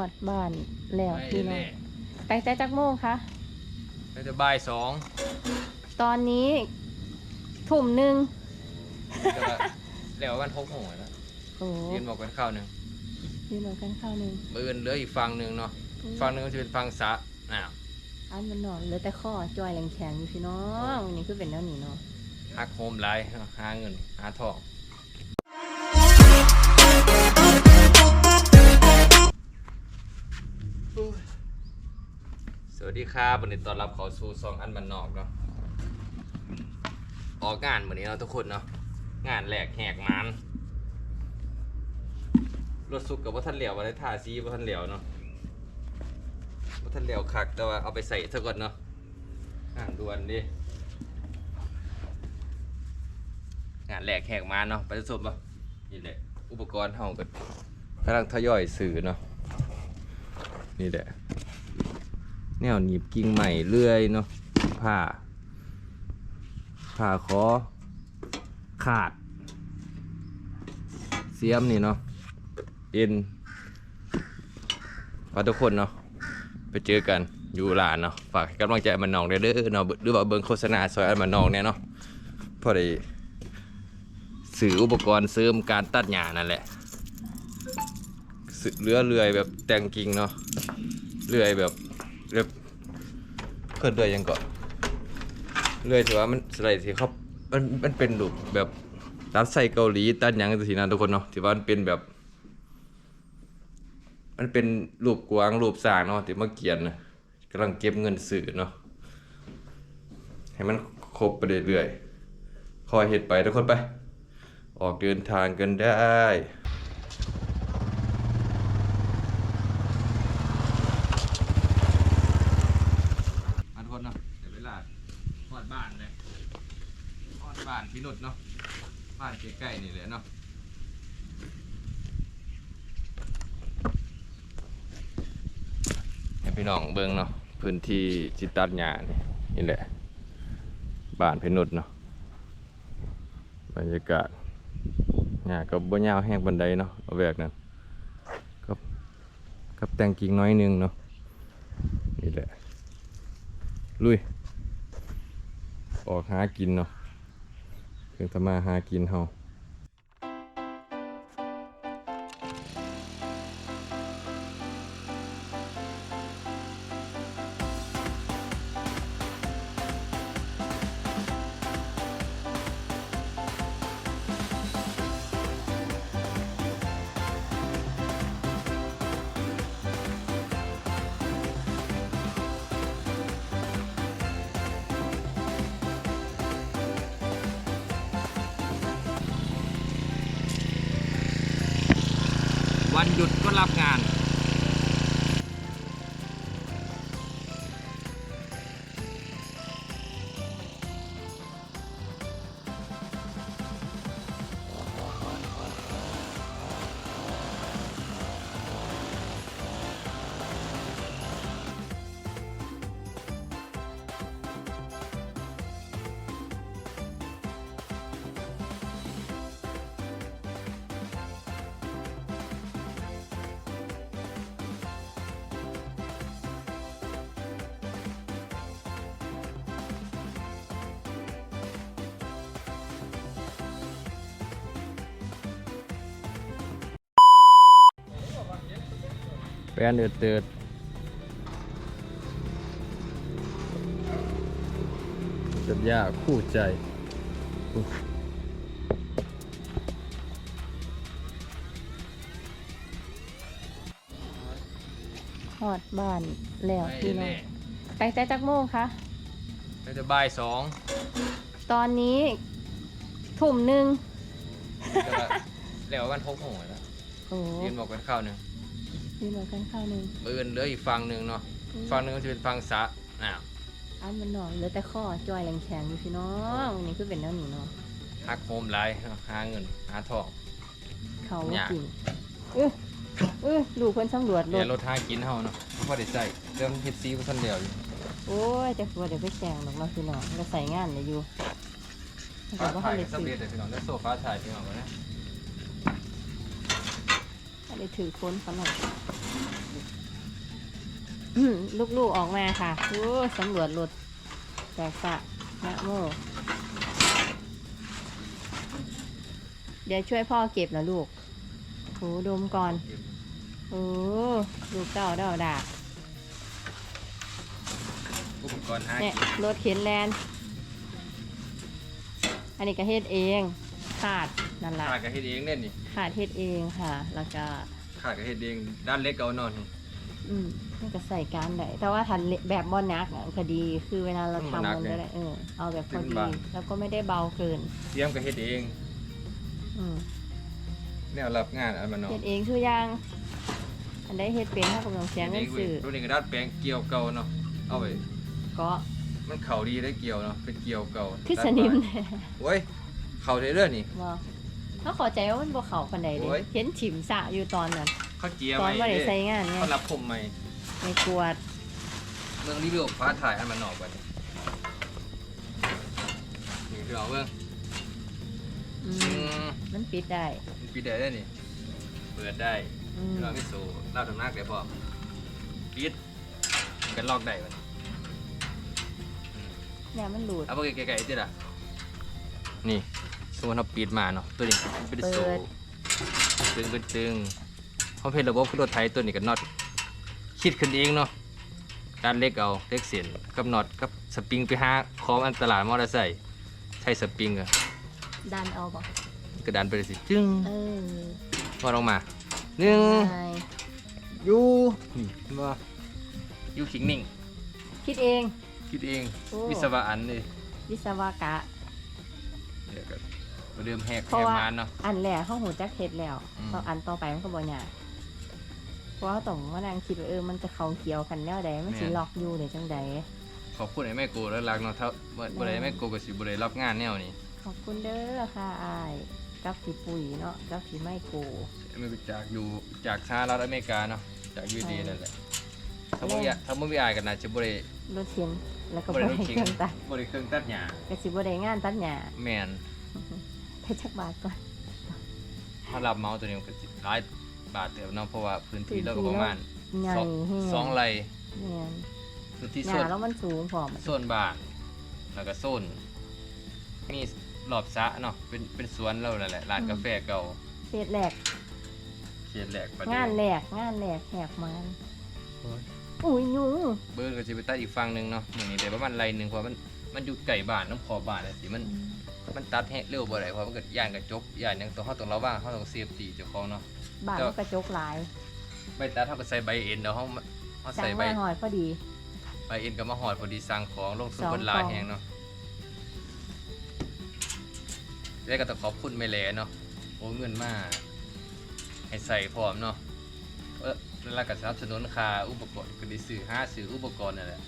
อดบ้านแล้วไม่พี่น้อแน่งไปแต่จักโมงคะน่าจะบ่ายสองตอนนี้ทุ่มหนึ่งแต่ว่าแล้ววันหกโมงแล้วโอ้ยืนบอกกันข้าวหนึ่งยืนเหมือนกันข้าวหนึ่งมืออื่นเหลืออีกฝั่งหนึ่งเนาะฝั่งหนึ่งก็จะเป็นฝั่งสระน้อันมันนอนเหลือแต่ข้อจอยแรงแข็งอยู่พี่น้องวันนี้คือเป็นแล้วนี่เนาะำหักโฮมไลน์เนาะหาเงินหาทอง สวัสดีครับวันนี้ต้อนรับเขาสู่ซองอันบันนอกเนาะออกงานวันนี้เนาะทุกคนเนาะงานแหลกแหกมันรถสุกกับว่าท่านเหลียวว่าได้ทาซีว่าท่านเหลียวเนาะว่าท่านเหลียวคักแต่ว่าเอาไปใส่ซะก่อนเนาะอ่านด่วนดิงานแหลกแหกมันเนาะไปสมปะนี่แหละอุปกรณ์เฮาก็กำลังทยอยสื่อเนาะ นี่แหละ แนวหนีบกิ่งใหม่เลื่อยเนาะผ้าผ้าคอขาด เสียมนี่เนาะเอ็นฝากทุกคนเนาะไปเจอกันอยู่ร้านเนาะฝากกำลังใจมันนองเด้อเนาะหรือว่าเบิ่งโฆษณาซอยอันมันนองเนี่ยเนาะพอได้ซื้ออุปกรณ์เสริมการตัดหญ้านั่นแหละเรือเลื่อยแบบแต่งกิ่งเนาะ เลื่อยแบบเรื่อยเพื่อนเรื่อยยังก่อนเรื่อยถือว่ามันสไลด์สิครับมันมันเป็นรูปแบบตัดใส่เกาหลีตัดหยังสินะทุกคนเนาะถือว่ามันเป็นแบบ มันเป็นรูปกวางรูปสร้างเนาะที่มาเกียนนะกำลังเก็บเงินสื่อเนาะให้มันครบไปเรื่อยๆคอยเห็ดไปทุกคนไป ออกเดินทางกันได้ มาทุกคนเนาะเดี๋ยวเวลาทอดบ้านเลยทอ ดบ้านเนาะบ้านใกล้ๆนี่เลยเนาะให้พี่น้องเบิ่งเนาะพื้นที่จิตตัดหญ้านี่นี่แหละบ้านพี่นุชเนาะบรรยากาศหญ้าก็บ่ยาวแห้งบันไดเนาะเอาแวกนั้นกับกับแต่งกิ่งน้อยนึงเนาะนี่แหละลุยออกหากินเนาะ เพิ่งทำมาหากินเฮา วันหยุดก็รับงาน แปนเดือดเตือดจัดยาคู่ใจหอดบ้านแล้วไม่พี่น้องแน่ไปแต่จักโมงคะน่าจะบ่ายสองตอนนี้ทุ่มหนึ่งแต่ว่าแล้ววันหกโมงแล้วโอ้ยืนบอกกันข้าวหนึ่ง ยืนเหมือนกันข้าวหนึ่งมืออื่นเหลืออีกฝั่งหนึ่งเนาะฝั่งหนึ่งก็จะเป็นฝั่งสระน้อันมันนอนเหลือแต่ข้อจอยแรงแข็งอยู่พี่น้องวันนี้คือเป็นแล้วนี่เนาะำหักโฮมไลน์เนาะหาเงินหาทองเขาอยากกินเออเออดูคนสำรวจรเนี่ยถรถหากินเฮาเนาะพอได้ใส่เรื่องเฮ็ดซีบ่ทันเดียวอยู่โอ้ยจะกลัวเดี๋ยวไปแข่งหรอกเราะพี่น้องเราใส่งานเลยอยู่แต่ฟ้าว่าถ่าเขายเลยสำถืเร็อจเลยพี่น้องแล้วโซฟาถ่ายพี่น้องกันนะ เขาเลยถือค้นเขาหน่อยลูกๆออกมาค่ะโอ้สำรวจรถแตกสะนะโมเดี๋ยวช่วยพ่อเก็บนะลูกโหดมก่อนโอ้ลูกเต่าเดาดาอุปกรณ์หาเนี่ยกินรถเข็นแลนด์อันนี้ก็เฮ็ดเองขาด นั่นละขาดกับเฮ็ดเองเนี่ยนี่ขาดเฮ็ดเองค่ะ แล้วก็ขาดกับเฮ็ดเองด้านเล็กเอานอนนี่ อืมมันก็ใส่การได้แต่ว่าทันเละแบบบอนนักอะก็ดีคือเวลาเราทำมันจะได้เออเอาแบบพอดีแล้วก็ไม่ได้เบาเกิน เตรียมกับเฮ็ดเองอืมแนวรับงานอันมานอกเฮ็ดเองคือยังอันได้เฮ็ดเป็นถ้ากำลังเสียเงินซื้อตัวนี้ก็ด้านแปลงเกี่ยวเก่าเนาะเอาไปก็มันเข่าดีได้เกี่ยวเนาะเป็นเกี่ยวเก่าคือสนิมตัดไปโอ้ยเข่าเรื่อยๆนี่ บ่ เขาเขอใจว่ามันบ่เข้าปานใดเด้โอ้ยเห็นฉิมสะอยู่ตอนนั้นเขาเจียตอนใหม่ว่าได้เด้ใส่งานไงเขารับผมใหม่ไม่กวดเมืองรีวิวฟ้าถ่ายอันมานอกก่อนนี่นี่คือเอาเบิ่งอือืมมมันปิดได้มันปิดได้ได้นี่ เปิดได้อืมเราไม่สูเล่าทำนักได้พอปิดมันกันลอกได้มันเนี่ยมันหลุดเอาไปไกลๆจิล่ะนี่ สมมติเราปิดมาเนาะตัวนี้มันเป็นโซ่เปิดตึงเป็นตึงเขาเพลระบบคือรถไทยตัวนี้กับน็อตคิดขึ้นเองเนาะการเล็กเอาเล็กเสียนกับน็อตกับสปริงไปหาของอันตลาดมอเตอร์ไซค์ใช้สปริงอะดันเอาบ่กระดานไปเลยสิจึ้งเออพอลงมาหนึ่งใช่ยูนี่เห็นบ่ยูขิงนิ่ง คิดเอง คิดเองโอ้วิศวะอันเลยวิศวกะเดี๋ยวก็มาเริ่มแหกเพแหราะกว่า มานเนาะ อันแรกเขาหูจักเฮ็ดแล้วอืมพออันต่อไปมันก็บ่ยากเพราะว่าต้องมานั่งคิดว่าเออมันจะเข้าเกี่ยวกันแนวใดมันสิล็อกอยู่ได้จังใดขอบคุณไอ้แม่โกแล้วรักเนาะถ้าบ่บ่ได้แม่โกก็สิบ่ได้รับงานแนวนี้ขอบคุณเด้อค่ะอายกับสีปุ๋ยเนาะกับสีไม้โกไม่ไปจากอยู่จากสหรัฐอเมริกาเนาะจากยูดีใช่นั่นแหละถ้าบ่มีถ้าบ่มีอายกันน่าจะบ่ได้รถเข็นแล้วก็บ่บ่ได้ได้รถเข็นเครื่องตัดบ่ได้เครื่องตัดหญ้าก็สิบ่ได้งานตัดหญ้าแม่น ไปจักบาทก่อน ถ้ารับเหมาตัวนี้มันก็สิหลายบาทเติบเนาะเพราะว่าพื้นที่พื้นที่เราก็ประมาณใหญ่สองแฮงสองไร่แม่นพื้นที่หโซญ้านแล้วมันสูงพร้อมโซนบ้านแล้วก็โซนมีรอบสระเนาะเป็นเป็นสวนเรานั่นแหละร้านกาแฟเก่าเศษแหลกเขตแหลกประเดี๋งานยวแหลกงานแหลกแหกมันโอ้ยอุ้ยยุงเบิร์ก็จะไปตัดอีกฝั่งหนึ่งเนาะมื้อนี้ได้ประมาณไรหนึงเพราะมันมันอยู่ไก่บ้านน้ำขอบบ้านน่ะสิมัน มันตัดแฮะเร็วบ่ได้เพราะมันเกิดย่านกระจกย่านหยังตัวเฮาต้องระวังเฮาต้องเซฟตี้เจ้าของเนาะบ้านเจ้ามันกระจกหลายใบตัดเฮาก็ใส่ใบเอ็นเนาะเฮาเฮาจังใส่ใบมาหอยพอดีใบเอ็นก็มาหอดพอดีสั่งของลงทุนสองบนลายกล่องแฮงเนาะแล้วก็ต้องขอบคุณแม่แหล่เนาะโอ้เงินมาให้ใส่พร้อมเนาะเออแล้วก็สนับสนุนค่าอุปกรณ์ก็ได้ซื้อหาซื้ออุปกรณ์นั่นแหละ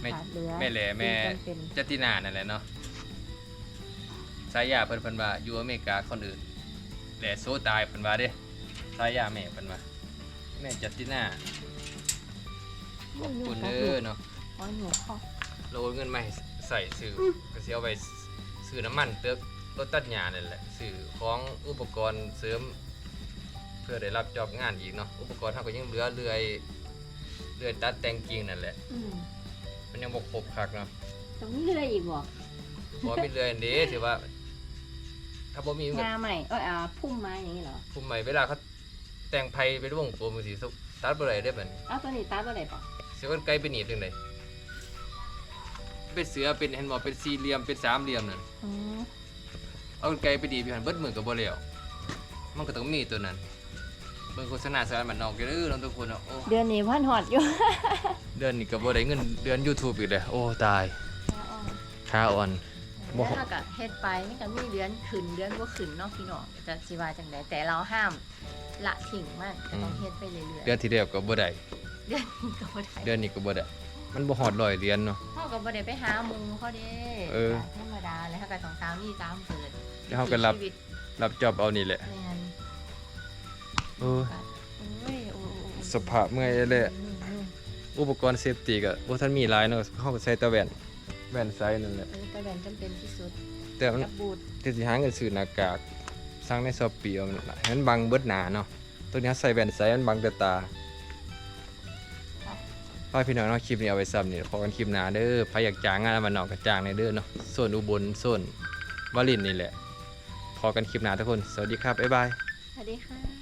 แม่ขาดเหลือแม่แหล่แม่จำเป็นจัตตินานั่นแหละเนาะ สายยาเพิ่นเพิ่นว่าอยู่อเมริกาคนอื่นแหล่โซตายเพิ่นว่าเด้สายยาแม่เพิ่นว่าแม่จัตตินาขอบคุณเด้อเนาะอ๋อหนูขอเราโอนเงินมาให้ใส่ซื้ออก็สิเอาไปซื้อน้ำมันเติมรถตัดหญ้านั่นแหละซื้อของอุปกรณ์เสริม เพื่อได้รับจอบงานอีกเนาะอุปกรณ์เฮาก็ยังเหลือเลื่อยเลื่อยตัดแต่งกิ่งนั่นแหละอืมมันยังบ่ครบคักเนาะตรงนี้อะไรอีกบ่บ่มีเลื่อยอันเด้ถือว่า ถ้าบ่มีมันก็งาใหม่เอ้ยอ่าพุ่มไม้อย่างนี้เหรอคุมใหม่เวลาเขาแต่งไผเป็นวงกลมจังซี่สุตัดบ่ได้เด้บัดนี้เอ้าวตัวนี้ตัดอะไรปะสิว่าไกลไปหนีบจังได๋เป็นเสือเป็นเห็นบ่เป็นสี่เหลี่ยมเป็นสามเหลี่ยมนั่นอืมเอาไกลไปดีพี่หันเบิดมือกับบ่แล้วมันก็ต้องมีตัวนั้นเบิ่งโฆษณาสารมันนอกเด้อน้องทุกคนเนาะโอ้เดือนนี้พันหอดอยู่ เดือนนี้ก็บ่ได้เงินเดือน YouTube อีกแล้วโอ้ตายค่าอ่อนบ่ แล้วถ้าก็เฮ็ดไปมันก็มีเดือนขึ้นเดือนบ่ขึ้นเนาะพี่น้องจะสิว่าจังไดแต่เราห้ามละทิ้งมันก็ต้องเฮ็ดไปเรื่อยๆเดือนที่แล้วก็บ่ได้เดือนนี้ก็บ่ได้เดือนนี้ก็บ่ได้มันบ่ฮอด100เหรียญเนาะเฮาก็บ่ได้ไปหาหมู่เขาเด้เออธรรมดาแล้วเฮาก็ต้องตามมีตามเกิดแล้วเฮาก็รับชีวิตรับจอบเอานี่แหละแม่นเออโอ้ยโอ้ยสภาพเมื่อยเลยอืมอืมอุปกรณ์เซฟตี้ก็บ่ทันมีหลายเนาะเฮาก็ใช้แต่แว่นแว่นไซส์นั่นแหละเออก็แบนจำเป็นที่สุดแต่มันกับบูทที่สิหาเงินซื้อหน้ากากสั่งใน Shopee เอานั่นล่ะให้มันบังเบิดหน้าเนาะตัวนี้ใส่แว่นไซส์มันบังแต่ตาพ่อพี่น้องเนาะคลิปนี้เอาไว้ซ้ำนี่พอกันคลิปหน้าเด้อใครอยากจ้างงานมานอกก็จ้างในเด้อเนาะส่วนอุบลส่วนวารินนี่แหละพอกันคลิปหน้าทุกคน สวัสดีครับบ๊ายบาย สวัสดีค่ะหนุ่ม